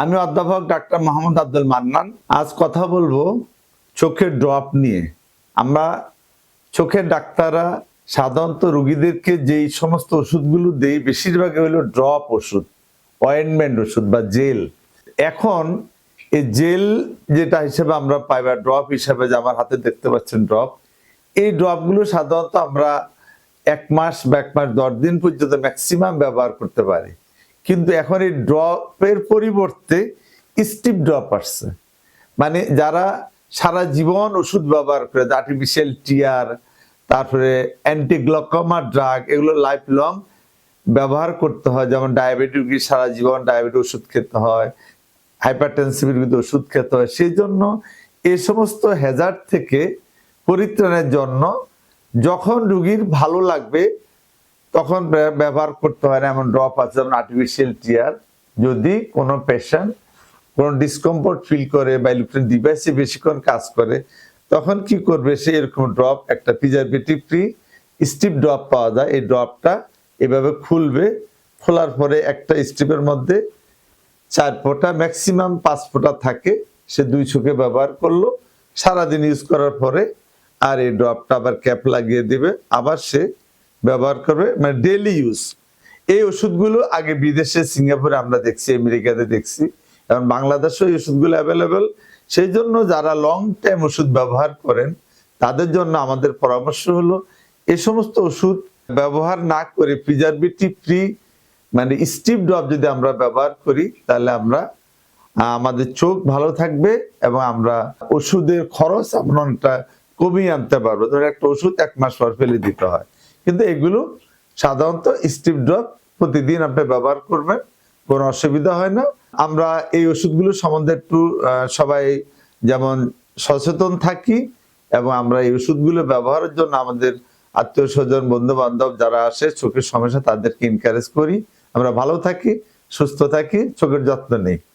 আমি অধ্যাপক ডাক্তার মোহাম্মদ আব্দুল মান্নান। আজ কথা বলব চোখের ড্রপ নিয়ে। আমরা চোখের ডাক্তাররা সাধারণত রুগীদেরকে যেই সমস্ত ওষুধগুলো দেই বেশিরভাগই হলো ড্রপ ওষুধ অয়েনমেন্ট ওষুধ বা জেল এখন এই জেল যেটা হিসেবে আমরা পাই বা ড্রপ হিসেবে যে আমার হাতে দেখতে পাচ্ছেন ড্রপ এই ড্রপগুলো সাধারণত আমরা এক মাস বা এক মাস দশ দিন পর্যন্ত ম্যাক্সিমাম ব্যবহার করতে পারি। কিন্তু এখন এই ড্রপের পরিবর্তে স্টিপ ড্রপ আসছে। মানে যারা সারা জীবন ওষুধ ব্যবহার করে আর্টিফিশিয়াল টিয়ার তারপরে অ্যান্টিগ্লকমা ড্রাগ এগুলো লাইফ লং ব্যবহার করতে হয়। যেমন ডায়াবেটিক সারা জীবন ডায়াবেটিক ওষুধ খেতে হয় হাইপারটেনসিভ রোগীতে ওষুধ খেতে হয়। সেই জন্য এ সমস্ত হ্যাজার্ড থেকে পরিত্রাণের জন্য যখন রুগীর ভালো লাগবে তখন ব্যবহার করতে হয় না, এমন ড্রপ আছে, যেমন আর্টিফিশিয়াল টিয়ার যদি কোনো পেশেন্ট কোনো ডিসকমফোর্ট ফিল করে বা ইলেকট্রনিক ডিভাইসে বেশিক্ষণ কাজ করে, তখন কি করবে? সে এরকম ড্রপ একটা প্রিজারভেটিভ ফ্রি স্টিপ ড্রপ পাওয়া যায়। এই ড্রপটা এভাবে খুলবে, খোলার পরে একটা স্টিপের মধ্যে চার ফোঁটা ম্যাক্সিমাম পাঁচ ফোঁটা থাকে। সে দুই চোখে ব্যবহার করল। সারাদিন ইউজ করার পরে আর এই ড্রপটা আবার ক্যাপ লাগিয়ে দিবে। আবার সে ব্যবহার করবে মানে ডেলি ইউজ এই ওষুধগুলো আগে বিদেশে, সিঙ্গাপুরে আমরা দেখছি, আমেরিকাতে দেখছি। এবং বাংলাদেশেও এই ওষুধগুলো অ্যাভেলেবেল সেই জন্য যারা লং টাইম ওষুধ ব্যবহার করেন, তাদের জন্য আমাদের পরামর্শ হলো, এ সমস্ত ওষুধ ব্যবহার না করে প্রিজারভেটিভ ফ্রি মানে স্টিপ ড্রপ যদি আমরা ব্যবহার করি, তাহলে আমরা আমাদের চোখ ভালো থাকবে এবং আমরা ওষুধের খরচ আমরা অনেকটা কমিয়ে আনতে পারব। ধরো একটা ওষুধ এক মাস পর ফেলে দিতে হয়। কিন্তু এগুলো সাধারণত স্টিপ ড্রপ প্রতিদিন আপনি ব্যবহার করবেন, কোনো অসুবিধা হয় না। আমরা এই ওষুধগুলো সম্বন্ধে একটু সবাই যেমন সচেতন থাকি এবং আমরা এই ওষুধগুলো ব্যবহারের জন্য আমাদের আত্মীয় স্বজন বন্ধু বান্ধব যারা আসে, চোখের সমস্যা তাদেরকে এনকারেজ করি। আমরা ভালো থাকি, সুস্থ থাকি, চোখের যত্ন নেই।